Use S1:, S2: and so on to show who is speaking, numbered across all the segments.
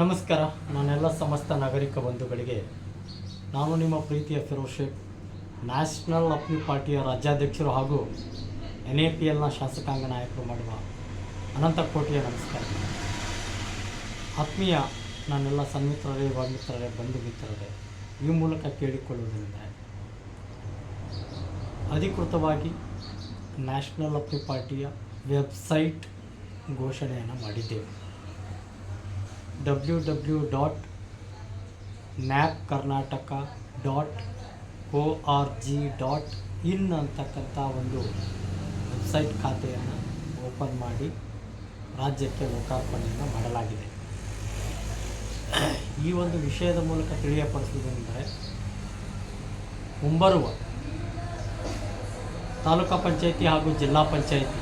S1: ನಮಸ್ಕಾರ. ನಾನೆಲ್ಲ ಸಮಸ್ತ ನಾಗರಿಕ ಬಂಧುಗಳಿಗೆ ನಾನು ನಿಮ್ಮ ಪ್ರೀತಿಯ ಫಿರೋಜ್ ನ್ಯಾಷನಲ್ ಅಪ್ನಿ ಪಾರ್ಟಿಯ ರಾಜ್ಯಾಧ್ಯಕ್ಷರು ಹಾಗೂ ಎನ್ ಎ ಪಿ ಎಲ್ನ ಶಾಸಕಾಂಗ ನಾಯಕರು ಮಾಡುವ ಅನಂತ ಕೋಟಿಯ ನಮಸ್ಕಾರ. ಆತ್ಮೀಯ ನಾನೆಲ್ಲ ಸನ್ಮಿತ್ರರೇ ವಾಮಿತ್ರರೇ ಮಿತ್ರರೇ ಬಂಧು ಮಿತ್ರರೇ, ಈ ಮೂಲಕ ಕೇಳಿಕೊಳ್ಳುವುದರಿಂದ ಅಧಿಕೃತವಾಗಿ ನ್ಯಾಷನಲ್ ಅಪ್ನಿ ಪಾರ್ಟಿಯ ವೆಬ್ಸೈಟ್ ಘೋಷಣೆಯನ್ನು ಮಾಡಿದ್ದೇವೆ. W W dot nap Karnataka dot O R G dot in ಅಂತಕ್ಕಂಥ ಒಂದು ವೆಬ್ಸೈಟ್ ಖಾತೆಯನ್ನು ಓಪನ್ ಮಾಡಿ ರಾಜ್ಯಕ್ಕೆ ಲೋಕಾರ್ಪಣೆಯನ್ನು ಮಾಡಲಾಗಿದೆ. ಈ ಒಂದು ವಿಷಯದ ಮೂಲಕ ತಿಳಿಯಪಡಿಸುವುದೆಂದರೆ ಮುಂಬರುವ ತಾಲೂಕಾ ಪಂಚಾಯಿತಿ ಹಾಗೂ ಜಿಲ್ಲಾ ಪಂಚಾಯಿತಿ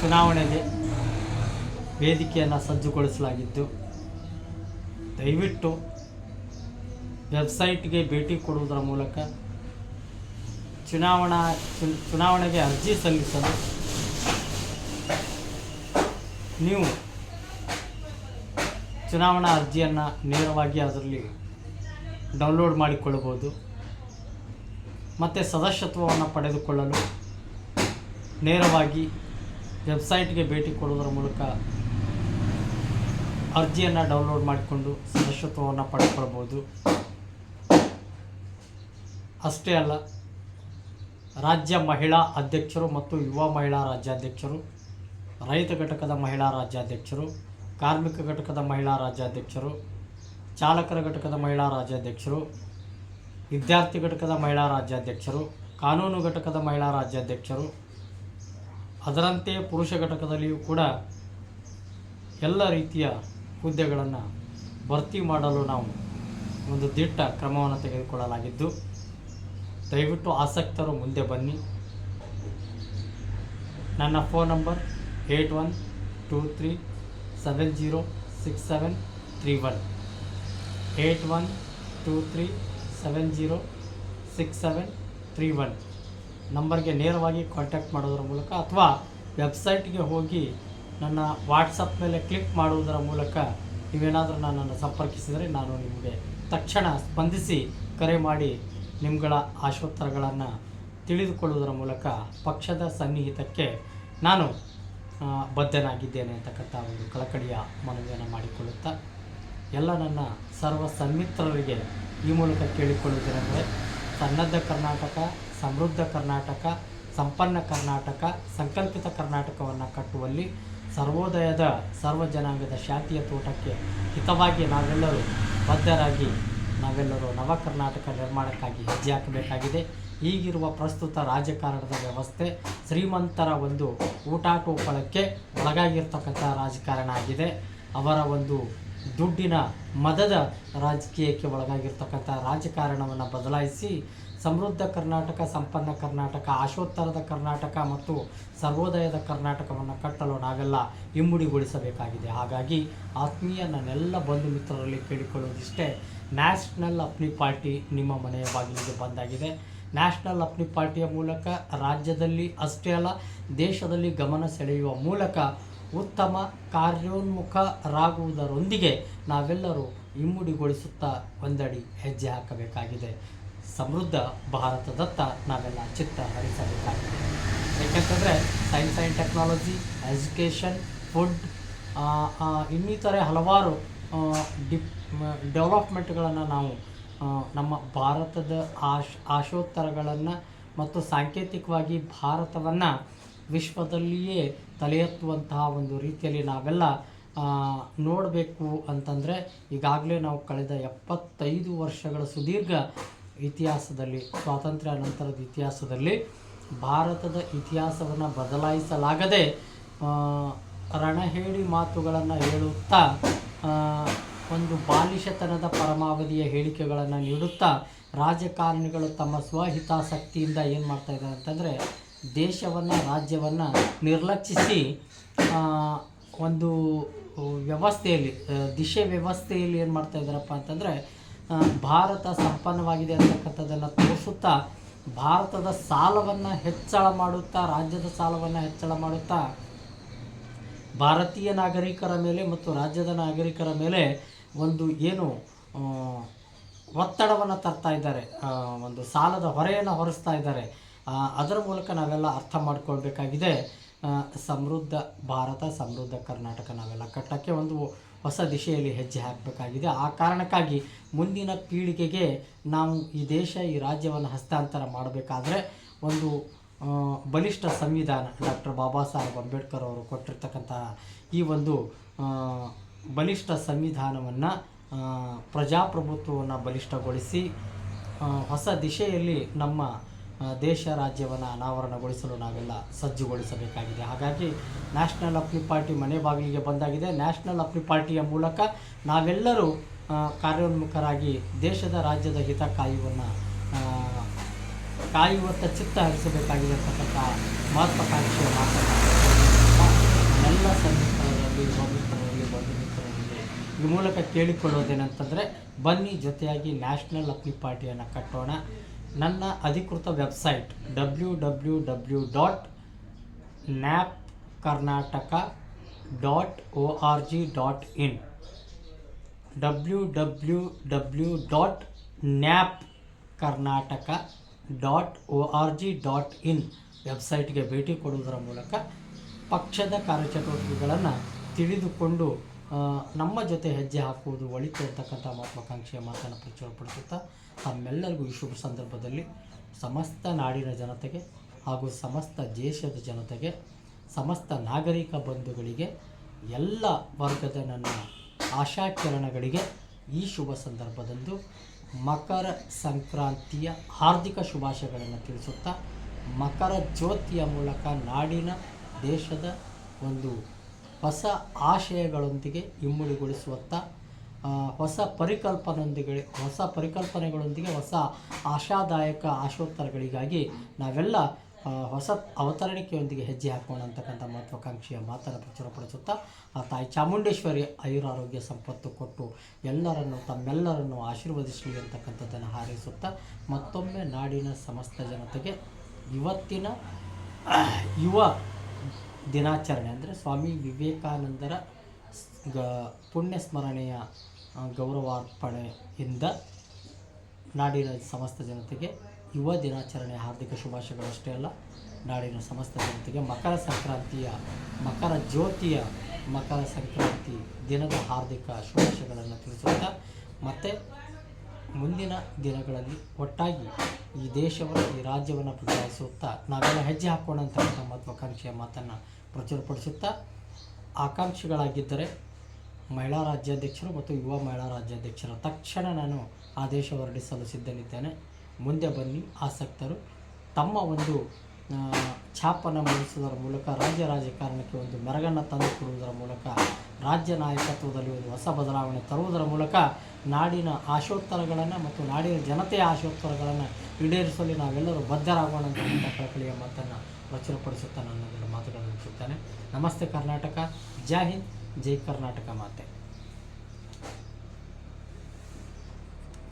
S1: ಚುನಾವಣೆಗೆ ವೇದಿಕೆಯನ್ನು ಸಜ್ಜುಗೊಳಿಸಲಾಗಿದ್ದು ದಯವಿಟ್ಟು ವೆಬ್ಸೈಟ್ಗೆ ಭೇಟಿ ಕೊಡುವುದರ ಮೂಲಕ ಚುನಾವಣಾ ಚುನಾವಣೆಗೆ ಅರ್ಜಿ ಸಲ್ಲಿಸಲು ನೀವು ಚುನಾವಣಾ ಅರ್ಜಿಯನ್ನು ನೇರವಾಗಿ ಅದರಲ್ಲಿ ಡೌನ್ಲೋಡ್ ಮಾಡಿಕೊಳ್ಳಬಹುದು. ಮತ್ತು ಸದಸ್ಯತ್ವವನ್ನು ಪಡೆದುಕೊಳ್ಳಲು ನೇರವಾಗಿ ವೆಬ್ಸೈಟ್ಗೆ ಭೇಟಿ ಕೊಡುವುದರ ಮೂಲಕ ಅರ್ಜಿಯನ್ನು ಡೌನ್ಲೋಡ್ ಮಾಡಿಕೊಂಡು ಸದಸ್ಯತ್ವವನ್ನು ಪಡ್ಕೊಳ್ಬೋದು. ಅಷ್ಟೇ ಅಲ್ಲ, ರಾಜ್ಯ ಮಹಿಳಾ ಅಧ್ಯಕ್ಷರು ಮತ್ತು ಯುವ ಮಹಿಳಾ ರಾಜ್ಯಾಧ್ಯಕ್ಷರು, ರೈತ ಘಟಕದ ಮಹಿಳಾ ರಾಜ್ಯಾಧ್ಯಕ್ಷರು, ಕಾರ್ಮಿಕ ಘಟಕದ ಮಹಿಳಾ ರಾಜ್ಯಾಧ್ಯಕ್ಷರು, ಚಾಲಕರ ಘಟಕದ ಮಹಿಳಾ ರಾಜ್ಯಾಧ್ಯಕ್ಷರು, ವಿದ್ಯಾರ್ಥಿ ಘಟಕದ ಮಹಿಳಾ ರಾಜ್ಯಾಧ್ಯಕ್ಷರು, ಕಾನೂನು ಘಟಕದ ಮಹಿಳಾ ರಾಜ್ಯಾಧ್ಯಕ್ಷರು, ಅದರಂತೆ ಪುರುಷ ಘಟಕದಲ್ಲಿಯೂ ಕೂಡ ಎಲ್ಲ ರೀತಿಯ ಹುದ್ದೆಗಳನ್ನು ಭರ್ತಿ ಮಾಡಲು ನಾವು ಒಂದು ದಿಟ್ಟ ಕ್ರಮವನ್ನು ತೆಗೆದುಕೊಳ್ಳಲಾಗಿದ್ದು, ದಯವಿಟ್ಟು ಆಸಕ್ತರು ಮುಂದೆ ಬನ್ನಿ. ನನ್ನ phone number eight one two three seven zero six seven three one. Eight one two three seven zero six seven three one. ನಂಬರ್ಗೆ ನೇರವಾಗಿ ಕಾಂಟ್ಯಾಕ್ಟ್ ಮಾಡೋದರ ಮೂಲಕ ಅಥವಾ ವೆಬ್ಸೈಟ್ಗೆ ಹೋಗಿ ನನ್ನ ವಾಟ್ಸಪ್ ಮೇಲೆ ಕ್ಲಿಕ್ ಮಾಡುವುದರ ಮೂಲಕ ನೀವೇನಾದರೂ ನನ್ನನ್ನು ಸಂಪರ್ಕಿಸಿದರೆ ನಾನು ನಿಮಗೆ ತಕ್ಷಣ ಸ್ಪಂದಿಸಿ ಕರೆ ಮಾಡಿ ನಿಮ್ಮಗಳ ಆಶೋತ್ತರಗಳನ್ನು ತಿಳಿದುಕೊಳ್ಳುವುದರ ಮೂಲಕ ಪಕ್ಷದ ಸನ್ನಿಹಿತಕ್ಕೆ ನಾನು ಬದ್ಧನಾಗಿದ್ದೇನೆ ಅಂತಕ್ಕಂಥ ಒಂದು ಕಳಕಳಿಯ ಮನವಿಯನ್ನು ಮಾಡಿಕೊಳ್ಳುತ್ತಾ ಎಲ್ಲ ನನ್ನ ಸರ್ವ ಸನ್ಮಿತ್ರರಿಗೆ ಈ ಮೂಲಕ ಕೇಳಿಕೊಳ್ಳುವುದೇನೆಂದರೆ ಸನ್ನದ್ಧ ಕರ್ನಾಟಕ, ಸಮೃದ್ಧ ಕರ್ನಾಟಕ, ಸಂಪನ್ನ ಕರ್ನಾಟಕ, ಸಂಕಲ್ಪಿತ ಕರ್ನಾಟಕವನ್ನು ಕಟ್ಟುವಲ್ಲಿ ಸರ್ವೋದಯದ ಸರ್ವಜನಾಂಗದ ಶಾಂತಿಯ ತೋಟಕ್ಕೆ ಹಿತವಾಗಿ ನಾವೆಲ್ಲರೂ ಬದ್ಧರಾಗಿ, ನಾವೆಲ್ಲರೂ ನವ ಕರ್ನಾಟಕ ನಿರ್ಮಾಣಕ್ಕಾಗಿ ಹೆಜ್ಜೆ ಹಾಕಬೇಕಾಗಿದೆ. ಈಗಿರುವ ಪ್ರಸ್ತುತ ರಾಜಕಾರಣದ ವ್ಯವಸ್ಥೆ ಶ್ರೀಮಂತರ ಒಂದು ಊಟಾಟೋಪಳಕ್ಕೆ ಒಳಗಾಗಿರ್ತಕ್ಕಂಥ ರಾಜಕಾರಣ ಆಗಿದೆ. ಅವರ ಒಂದು ದುಡ್ಡಿನ ಮದದ ರಾಜಕೀಯಕ್ಕೆ ಒಳಗಾಗಿರ್ತಕ್ಕಂಥ ರಾಜಕಾರಣವನ್ನು ಬದಲಾಯಿಸಿ ಸಮೃದ್ಧ ಕರ್ನಾಟಕ, ಸಂಪನ್ನ ಕರ್ನಾಟಕ, ಆಶೋತ್ತರದ ಕರ್ನಾಟಕ ಮತ್ತು ಸರ್ವೋದಯದ ಕರ್ನಾಟಕವನ್ನು ಕಟ್ಟಲು ನಾವೆಲ್ಲ ಇಮ್ಮುಡಿಗೊಳಿಸಬೇಕಾಗಿದೆ ಹಾಗಾಗಿ ಆತ್ಮೀಯ ನನ್ನೆಲ್ಲ ಬಂಧು ಮಿತ್ರರಲ್ಲಿ ಕೇಳಿಕೊಳ್ಳೋದಿಷ್ಟೇ, ನ್ಯಾಷನಲ್ ಅಪ್ನಿ ಪಾರ್ಟಿ ನಿಮ್ಮ ಮನೆಯ ಬಾಗಿಲಿಗೆ ಬಂದಾಗಿದೆ. ನ್ಯಾಷನಲ್ ಅಪ್ನಿ ಪಾರ್ಟಿಯ ಮೂಲಕ ರಾಜ್ಯದಲ್ಲಿ ಅಷ್ಟೇ ಅಲ್ಲ, ದೇಶದಲ್ಲಿ ಗಮನ ಸೆಳೆಯುವ ಮೂಲಕ ಉತ್ತಮ ಕಾರ್ಯೋನ್ಮುಖರಾಗುವುದರೊಂದಿಗೆ ನಾವೆಲ್ಲರೂ ಇಮ್ಮುಡಿಗೊಳಿಸುತ್ತಾ ಒಂದಡಿ ಹೆಜ್ಜೆ ಹಾಕಬೇಕಾಗಿದೆ. ಸಮೃದ್ಧ ಭಾರತದತ್ತ ನಾವೆಲ್ಲ ಚಿತ್ತ ಹರಿಸಬೇಕಾಗಿದೆ. ಏಕೆಂತಂದರೆ science and technology education food ಇನ್ನಿತರೆ ಹಲವಾರು ಡಿಪ್ ಡೆವಲಪ್ಮೆಂಟ್ಗಳನ್ನು ನಾವು ನಮ್ಮ ಭಾರತದ ಆಶ್, ಆಶೋತ್ತರಗಳನ್ನು ಮತ್ತು ಸಾಂಕೇತಿಕವಾಗಿ ಭಾರತವನ್ನು ವಿಶ್ವದಲ್ಲಿಯೇ ತಲೆ ಎತ್ತುವಂತಹ ಒಂದು ರೀತಿಯಲ್ಲಿ ನಾವೆಲ್ಲ ನೋಡಬೇಕು ಅಂತಂದರೆ ಈಗಾಗಲೇ ನಾವು ಕಳೆದ ಎಪ್ಪತ್ತೈದು ವರ್ಷಗಳ ಸುದೀರ್ಘ ಇತಿಹಾಸದಲ್ಲಿ, ಸ್ವಾತಂತ್ರ್ಯ ನಂತರದ ಇತಿಹಾಸದಲ್ಲಿ ಭಾರತದ ಇತಿಹಾಸವನ್ನು ಬದಲಾಯಿಸಲಾಗದೆ ರಣಹೇಳಿ ಮಾತುಗಳನ್ನು ಹೇಳುತ್ತಾ ಒಂದು ಬಾಲಿಶತನದ ಪರಮಾವಧಿಯ ಹೇಳಿಕೆಗಳನ್ನು ನೀಡುತ್ತಾ, ರಾಜಕಾರಣಿಗಳು ತಮ್ಮ ಸ್ವಹಿತಾಸಕ್ತಿಯಿಂದ ಏನು ಮಾಡ್ತಾ ಇದ್ದಾರೆ ಅಂತಂದರೆ, ದೇಶವನ್ನು, ರಾಜ್ಯವನ್ನು ನಿರ್ಲಕ್ಷಿಸಿ ಒಂದು ವ್ಯವಸ್ಥೆಯಲ್ಲಿ ದಿಶೆ ವ್ಯವಸ್ಥೆಯಲ್ಲಿ ಏನು ಮಾಡ್ತಾ ಇದ್ದಾರಪ್ಪ ಅಂತಂದರೆ ಭಾರತ ಸಂಪನ್ನವಾಗಿದೆ ಅಂತಕ್ಕಂಥದ್ದನ್ನು ತೋರಿಸುತ್ತಾ ಭಾರತದ ಸಾಲವನ್ನು ಹೆಚ್ಚಳ ಮಾಡುತ್ತಾ, ರಾಜ್ಯದ ಸಾಲವನ್ನು ಹೆಚ್ಚಳ ಮಾಡುತ್ತಾ, ಭಾರತೀಯ ನಾಗರಿಕರ ಮೇಲೆ ಮತ್ತು ರಾಜ್ಯದ ನಾಗರಿಕರ ಮೇಲೆ ಒಂದು ಏನು ಒತ್ತಡವನ್ನು ತರ್ತಾ ಇದ್ದಾರೆ. ಒಂದು ಸಾಲದ ಹೊರೆಯನ್ನು ಹೊರಿಸ್ತಾ ಇದ್ದಾರೆ. ಅದರ ಮೂಲಕ ನಾವೆಲ್ಲ ಅರ್ಥ ಮಾಡ್ಕೊಳ್ಬೇಕಾಗಿದೆ. ಸಮೃದ್ಧ ಭಾರತ, ಸಮೃದ್ಧ ಕರ್ನಾಟಕ ನಾವೆಲ್ಲ ಕಟ್ಟಕ್ಕೆ ಒಂದು ಹೊಸ ದಿಶೆಯಲ್ಲಿ ಹೆಜ್ಜೆ ಹಾಕಬೇಕಾಗಿದೆ. ಆ ಕಾರಣಕ್ಕಾಗಿ ಮುಂದಿನ ಪೀಳಿಗೆಗೆ ನಾವು ಈ ದೇಶ, ಈ ರಾಜ್ಯವನ್ನು ಹಸ್ತಾಂತರ ಮಾಡಬೇಕಾದ್ರೆ ಒಂದು ಬಲಿಷ್ಠ ಸಂವಿಧಾನ. ಡಾಕ್ಟರ್ ಬಾಬಾ ಸಾಹೇಬ್ ಅಂಬೇಡ್ಕರ್ ಅವರು ಕೊಟ್ಟಿರ್ತಕ್ಕಂತಹ ಈ ಒಂದು ಬಲಿಷ್ಠ ಸಂವಿಧಾನವನ್ನು ಪ್ರಜಾಪ್ರಭುತ್ವವನ್ನು ಬಲಿಷ್ಠಗೊಳಿಸಿ ಹೊಸ ದಿಶೆಯಲ್ಲಿ ನಮ್ಮ ದೇಶ ರಾಜ್ಯವನ್ನು ಅನಾವರಣಗೊಳಿಸಲು ನಾವೆಲ್ಲ ಸಜ್ಜುಗೊಳಿಸಬೇಕಾಗಿದೆ. ಹಾಗಾಗಿ ನ್ಯಾಷನಲ್ ಅಪ್ಲಿ ಪಾರ್ಟಿ ಮನೆ ಬಾಗಿಲಿಗೆ ಬಂದಾಗಿದೆ. ನ್ಯಾಷನಲ್ ಅಪ್ಲಿ ಪಾರ್ಟಿಯ ಮೂಲಕ ನಾವೆಲ್ಲರೂ ಕಾರ್ಯೋನ್ಮುಖರಾಗಿ ದೇಶದ ರಾಜ್ಯದ ಹಿತ ಕಾಯುವನ್ನು ಕಾಯುವತ್ತ ಚಿತ್ತ ಹರಿಸಬೇಕಾಗಿದೆ ಅಂತಕ್ಕಂಥ ಮಹತ್ವಾಕಾಂಕ್ಷೆಯ ಮಾತನ್ನು ಎಲ್ಲ ಸನ್ನಿಹಿತರಲ್ಲಿ ಮಿತ್ರರಲ್ಲಿ ಬಂಧು ಮಿತ್ರರಲ್ಲಿ ಈ ಮೂಲಕ ಕೇಳಿಕೊಳ್ಳೋದೇನಂತಂದರೆ, ಬನ್ನಿ ಜೊತೆಯಾಗಿ ನ್ಯಾಷನಲ್ ಅಪ್ಲಿ ಪಾರ್ಟಿಯನ್ನು ಕಟ್ಟೋಣ. ನನ್ನ ಅಧಿಕೃತ website W W W dot nap Karnataka dot O R G dot in W W W dot nap Karnataka dot O R G dot in ವೆಬ್ಸೈಟ್ಗೆ ಭೇಟಿ ಕೊಡುವುದರ ಮೂಲಕ ಪಕ್ಷದ ಕಾರ್ಯಚಟುವಟಿಕೆಗಳನ್ನು ತಿಳಿದುಕೊಂಡು ನಮ್ಮ ಜೊತೆ ಹೆಜ್ಜೆ ಹಾಕುವುದು ಒಳಿತು ಅಂತಕ್ಕಂಥ ಮಹತ್ವಾಕಾಂಕ್ಷೆಯ ಮಾತನ್ನು ಪ್ರಚುರಪಡಿಸುತ್ತಾ ತಮ್ಮೆಲ್ಲರಿಗೂ ಈ ಶುಭ ಸಂದರ್ಭದಲ್ಲಿ ಸಮಸ್ತ ನಾಡಿನ ಜನತೆಗೆ ಹಾಗೂ ಸಮಸ್ತ ದೇಶದ ಜನತೆಗೆ, ಸಮಸ್ತ ನಾಗರಿಕ ಬಂಧುಗಳಿಗೆ, ಎಲ್ಲ ವರ್ಗದ ನನ್ನ ಆಶಾಕಿರಣಗಳಿಗೆ ಈ ಶುಭ ಸಂದರ್ಭದಂದು ಮಕರ ಸಂಕ್ರಾಂತಿಯ ಹಾರ್ದಿಕ ಶುಭಾಶಯಗಳನ್ನು ತಿಳಿಸುತ್ತಾ ಮಕರ ಜ್ಯೋತಿಯ ಮೂಲಕ ನಾಡಿನ ದೇಶದ ಒಂದು ಹೊಸ ಆಶಯಗಳೊಂದಿಗೆ ಇಮ್ಮಡಿಗೊಳಿಸುವತ್ತ ಹೊಸ ಪರಿಕಲ್ಪನೆಯೊಂದಿಗೆ ಹೊಸ ಪರಿಕಲ್ಪನೆಗಳೊಂದಿಗೆ ಹೊಸ ಆಶಾದಾಯಕ ಆಶೋತ್ತರಗಳಿಗಾಗಿ ನಾವೆಲ್ಲ ಹೊಸ ಅವತರಣಿಕೆಯೊಂದಿಗೆ ಹೆಜ್ಜೆ ಹಾಕೋಣ ಅಂತಕ್ಕಂಥ ಮಹತ್ವಾಕಾಂಕ್ಷೆಯ ಮಾತನ್ನು ಪ್ರಚುರಪಡಿಸುತ್ತಾ, ಆ ತಾಯಿ ಚಾಮುಂಡೇಶ್ವರಿ ಆಯುರಾರೋಗ್ಯ ಸಂಪತ್ತು ಕೊಟ್ಟು ಎಲ್ಲರನ್ನು, ತಮ್ಮೆಲ್ಲರನ್ನು ಆಶೀರ್ವದಿಸಲಿ ಅಂತಕ್ಕಂಥದ್ದನ್ನು ಹಾರೈಸುತ್ತಾ, ಮತ್ತೊಮ್ಮೆ ನಾಡಿನ ಸಮಸ್ತ ಜನತೆಗೆ ಇವತ್ತಿನ, ಯುವ ದಿನಾಚರಣೆ ಅಂದರೆ ಸ್ವಾಮಿ ವಿವೇಕಾನಂದರ ಗ ಪುಣ್ಯ ಸ್ಮರಣೆಯ ಗೌರವಾರ್ಪಣೆಯಿಂದ ನಾಡಿನ ಸಮಸ್ತ ಜನತೆಗೆ ಯುವ ದಿನಾಚರಣೆ ಹಾರ್ದಿಕ ಶುಭಾಶಯಗಳಷ್ಟೇ ಅಲ್ಲ, ನಾಡಿನ ಸಮಸ್ತ ಜನತೆಗೆ ಮಕರ ಸಂಕ್ರಾಂತಿಯ, ಮಕರ ಜ್ಯೋತಿಯ ಮಕರ ಸಂಕ್ರಾಂತಿ ದಿನದ ಹಾರ್ದಿಕ ಶುಭಾಶಯಗಳನ್ನು ತಿಳಿಸುತ್ತಾ ಮತ್ತು ಮುಂದಿನ ದಿನಗಳಲ್ಲಿ ಒಟ್ಟಾಗಿ ಈ ದೇಶವನ್ನು, ಈ ರಾಜ್ಯವನ್ನು ಬದಲಾಯಿಸುತ್ತಾ ನಾವೆಲ್ಲ ಹೆಜ್ಜೆ ಹಾಕೋಣ ಅಂತಕ್ಕಂಥ ಮಹತ್ವಾಕಾಂಕ್ಷೆಯ ಮಾತನ್ನು ಪ್ರಚುರಪಡಿಸುತ್ತಾ ಆಕಾಂಕ್ಷಿಗಳಾಗಿದ್ದರೆ ಮಹಿಳಾ ರಾಜ್ಯಾಧ್ಯಕ್ಷರು ಮತ್ತು ಯುವ ಮಹಿಳಾ ರಾಜ್ಯಾಧ್ಯಕ್ಷರು ತಕ್ಷಣ ನಾನು ಆದೇಶ ಹೊರಡಿಸಲು ಸಿದ್ಧನಿದ್ದೇನೆ. ಮುಂದೆ ಬನ್ನಿ, ಆಸಕ್ತರು. ತಮ್ಮ ಒಂದು ಛಾಪನ್ನು ಮೂಡಿಸುವುದರ ಮೂಲಕ ರಾಜ್ಯ ರಾಜಕಾರಣಕ್ಕೆ ಒಂದು ಮೆರಗನ್ನು ತಂದುಕೊಡುವುದರ ಮೂಲಕ ರಾಜ್ಯ ನಾಯಕತ್ವದಲ್ಲಿ ಒಂದು ಹೊಸ ಬದಲಾವಣೆ ತರುವುದರ ಮೂಲಕ ನಾಡಿನ ಆಶೋತ್ತರಗಳನ್ನು ಮತ್ತು ನಾಡಿನ ಜನತೆಯ ಆಶೋತ್ತರಗಳನ್ನು ಈಡೇರಿಸಲು ನಾವೆಲ್ಲರೂ ಬದ್ಧರಾಗೋಣ ಅಂತ ಕಳಕಳಿಯ ಮಾತನ್ನು ಪ್ರಚುರಪಡಿಸುತ್ತಾ ನನ್ನ ಮಾತುಗಳನ್ನು ನಮಸ್ತೆ ಕರ್ನಾಟಕ. ಜೈ ಹಿಂದ್. ಜೈ ಕರ್ನಾಟಕ ಮಾತೆ.